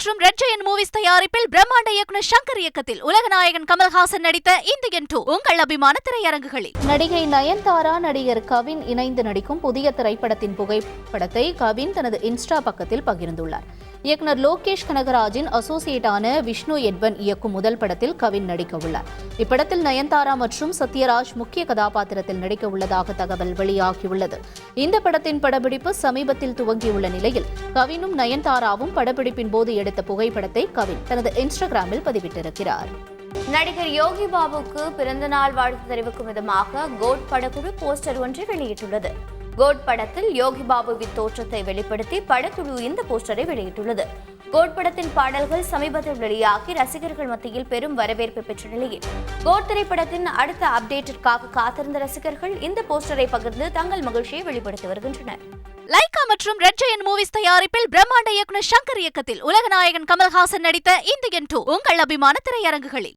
மற்றும் red Jayan movies தயாரிப்பில் பிரம்மாண்ட இயக்குனர் சங்கர் இயக்கத்தில் உலகநாயகன் கமல்ஹாசன் நடித்த இந்தியன் டூ உங்கள் அபிமான திரையரங்குகளில். நடிகை நயன்தாரா நடிகர் கவின் இணைந்து நடிக்கும் புதிய திரைப்படத்தின் புகைப்படத்தை கவின் தனது இன்ஸ்டா பக்கத்தில் பகிர்ந்துள்ளார். இயக்குனர் லோகேஷ் கனகராஜின் அசோசியேட்டான விஷ்ணு எட்வன் இயக்கும் முதல் படத்தில் கவின் நடிக்க உள்ளார் இப்படத்தில் நயன்தாரா மற்றும் சத்யராஜ் முக்கிய கதாபாத்திரத்தில் நடிக்க உள்ளதாக தகவல் வெளியாகியுள்ளது. இந்த படத்தின் படப்பிடிப்பு சமீபத்தில் துவங்கியுள்ள நிலையில் கவினும் நயன்தாராவும் படப்பிடிப்பின் போது எடுத்த புகைப்படத்தை கவின் தனது இன்ஸ்டாகிராமில் பதிவிட்டிருக்கிறார். நடிகர் யோகி பாபுக்கு பிறந்தநாள் வாழ்த்து தெரிவிக்கும் விதமாக கோட் படக்குழு போஸ்டர் ஒன்றை வெளியிட்டுள்ளது. கோட் படத்தில் யோகி பாபுவின் தோற்றத்தை வெளிப்படுத்தி படக்குழு இந்த போஸ்டரை வெளியிட்டுள்ளது. கோட் படத்தின் பாடல்கள் சமீபத்தில் வெளியாகி ரசிகர்கள் மத்தியில் பெரும் வரவேற்பு பெற்ற நிலையில் கோட் திரைப்படத்தின் அடுத்த அப்டேட்டிற்காக காத்திருந்த ரசிகர்கள் இந்த போஸ்டரை பகிர்ந்து தங்கள் மகிழ்ச்சியை வெளிப்படுத்தி வருகின்றனர். லைகா மற்றும் ரெட் ஜெயன் மூவிஸ் தயாரிப்பில் பிரம்மாண்ட இயக்குனர் சங்கர் இயக்கத்தில் உலகநாயகன் கமல்ஹாசன் நடித்த இந்தியன் டூ உங்கள் அபிமான திரையரங்குகளில்.